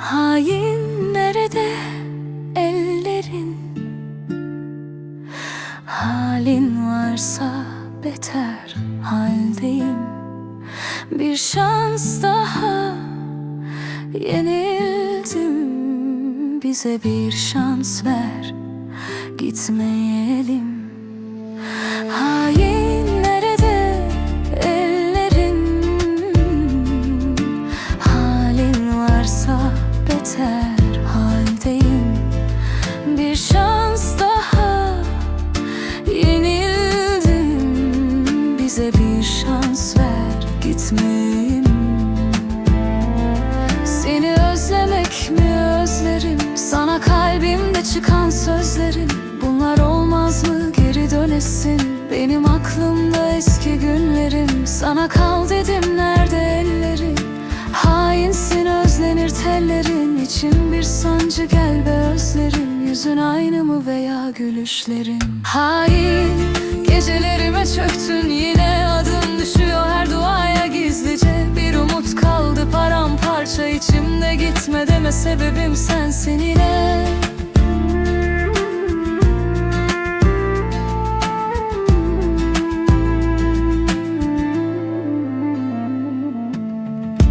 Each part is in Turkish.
Hain nerede? Ellerin. Halin varsa beter haldeyim. Bir şans daha. Yenildim. Bize bir şans ver. Gitmeyelim. Bize bir şans ver gitmeyeyim. Seni özlemek mi özlerim? Sana kalbimde çıkan sözlerim Bunlar olmaz mı? Geri dönesin. Benim aklımda eski günlerim. Sana kal dedim nerede ellerin? Hainsin özlenir tellerin. İçim bir sancı gel be özlerim. Yüzün aynı mı veya gülüşlerin? Hain gecelerime çöktün yine Gitme sebebim sensin yine.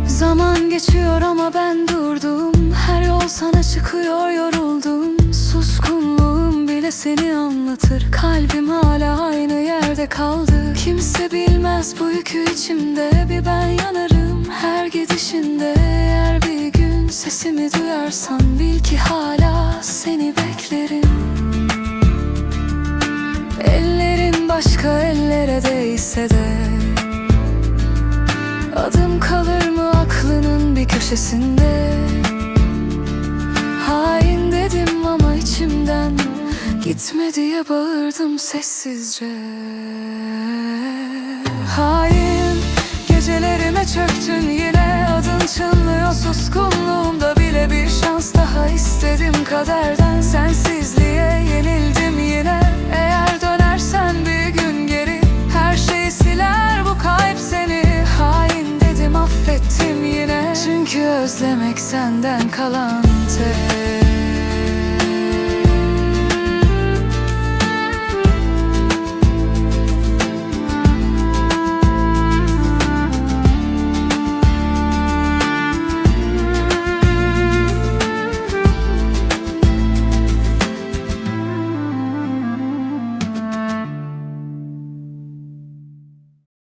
Zaman geçiyor ama ben durdum. Her yol sana çıkıyor yoruldum. Suskunluğum bile seni anlatır. Kalbim hala aynı yerde kaldı. Kimse bilmez bu yükü içimde. Bir ben yanarım her gidişinde. Eğer bir sesimi duyarsan Bil ki hala seni beklerim. Ellerin başka ellere değse de Adım kalır mı aklının bir köşesinde? Hain dedim ama içimden Gitme diye bağırdım sessizce. Hain gecelerime çöktün yine Adın çınlıyor suskunluğumda bile Bir şans daha istedim kaderden Sensizliğe yenildim yine. Eğer dönersen bir gün geri Her şeyi siler bu kalp seni. Hain dedim affettim yine. Çünkü özlemek senden kalan